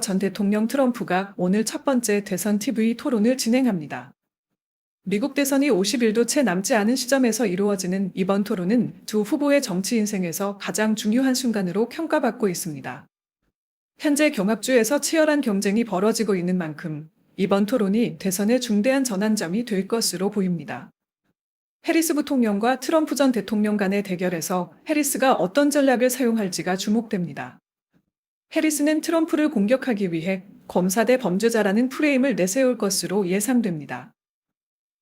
전 대통령 트럼프가 오늘 첫 번째 대선 TV 토론을 진행합니다. 미국 대선이 50일도 채 남지 않은 시점에서 이루어지는 이번 토론은 두 후보의 정치 인생에서 가장 중요한 순간으로 평가받고 있습니다. 현재 경합주에서 치열한 경쟁이 벌어지고 있는 만큼 이번 토론이 대선의 중대한 전환점이 될 것으로 보입니다. 해리스 부통령과 트럼프 전 대통령 간의 대결에서 해리스가 어떤 전략을 사용할지가 주목됩니다. 해리스는 트럼프를 공격하기 위해 검사대 범죄자라는 프레임을 내세울 것으로 예상됩니다.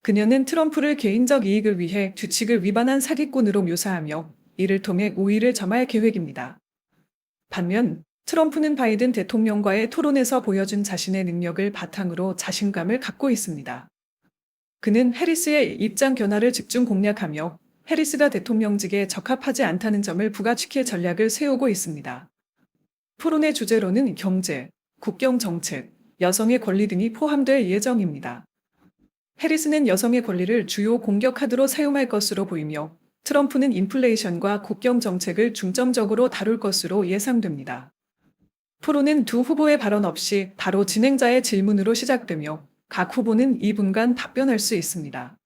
그녀는 트럼프를 개인적 이익을 위해 규칙을 위반한 사기꾼으로 묘사하며 이를 통해 우위를 점할 계획입니다. 반면 트럼프는 바이든 대통령과의 토론에서 보여준 자신의 능력을 바탕으로 자신감을 갖고 있습니다. 그는 해리스의 입장 변화를 집중 공략하며 해리스가 대통령직에 적합하지 않다는 점을 부각시킬 전략을 세우고 있습니다. 토론의 주제로는 경제, 국경 정책, 여성의 권리 등이 포함될 예정입니다. 해리스는 여성의 권리를 주요 공격 카드로 사용할 것으로 보이며 트럼프는 인플레이션과 국경 정책을 중점적으로 다룰 것으로 예상됩니다. 토론은 두 후보의 발언 없이 바로 진행자의 질문으로 시작되며 각 후보는 2분간 답변할 수 있습니다.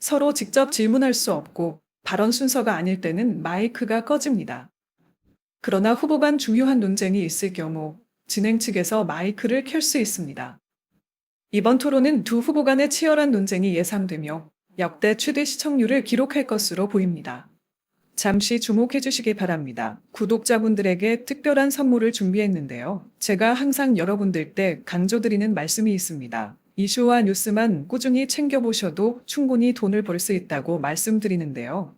서로 직접 질문할 수 없고 발언 순서가 아닐 때는 마이크가 꺼집니다. 그러나 후보 간 중요한 논쟁이 있을 경우 진행 측에서 마이크를 켤 수 있습니다. 이번 토론은 두 후보 간의 치열한 논쟁이 예상되며 역대 최대 시청률을 기록할 것으로 보입니다. 잠시 주목해 주시기 바랍니다. 구독자분들에게 특별한 선물을 준비했는데요. 제가 항상 여러분들 때 강조드리는 말씀이 있습니다. 이슈와 뉴스만 꾸준히 챙겨보셔도 충분히 돈을 벌 수 있다고 말씀드리는데요.